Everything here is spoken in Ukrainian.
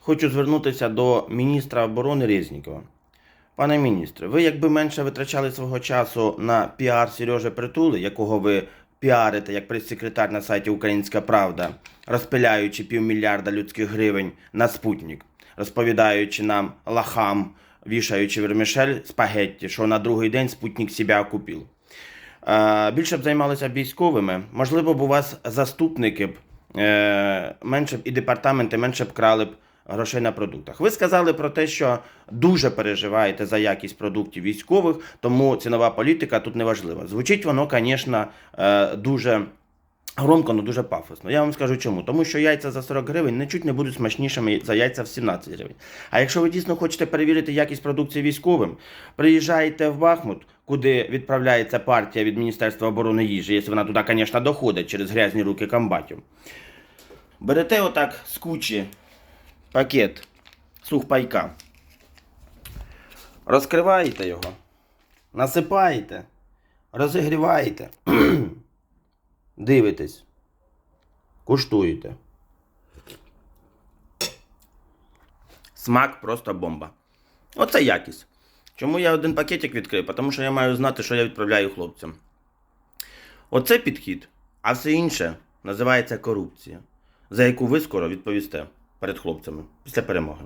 Хочу звернутися до міністра оборони Резнікова. Пане міністре, ви якби менше витрачали свого часу на піар Сережи Притули, якого ви піарите як прес-секретар на сайті Українська Правда, розпиляючи півмільярда людських гривень на спутник, розповідаючи нам лахам, вішаючи вермішель спагетті, що на другий день спутник себе окупив. Більше б займалися військовими. Можливо б у вас заступники б е, менше б і департаменти менше б крали б грошей на продуктах. Ви сказали про те, що дуже переживаєте за якість продуктів військових, тому цінова політика тут не важлива. Звучить воно, звісно, е, дуже. Громко, але дуже пафосно. Я вам скажу чому. Тому що яйця за 40 гривень нічуть не будуть смачнішими за яйця в 17 гривень. А якщо ви дійсно хочете перевірити якість продукції військовим, приїжджаєте в Бахмут, куди відправляється партія від Міністерства оборони їжі, якщо вона туди, звісно, доходить через грязні руки комбатів. Берете отак з кучі пакет сухпайка, розкриваєте його, насипаєте, розігріваєте. Дивитесь, куштуєте. Смак просто бомба. Оце якість. Чому я один пакетик відкрив? Тому що я маю знати, що я відправляю хлопцям. Оце підхід, а все інше називається корупція, за яку ви скоро відповісте перед хлопцями після перемоги.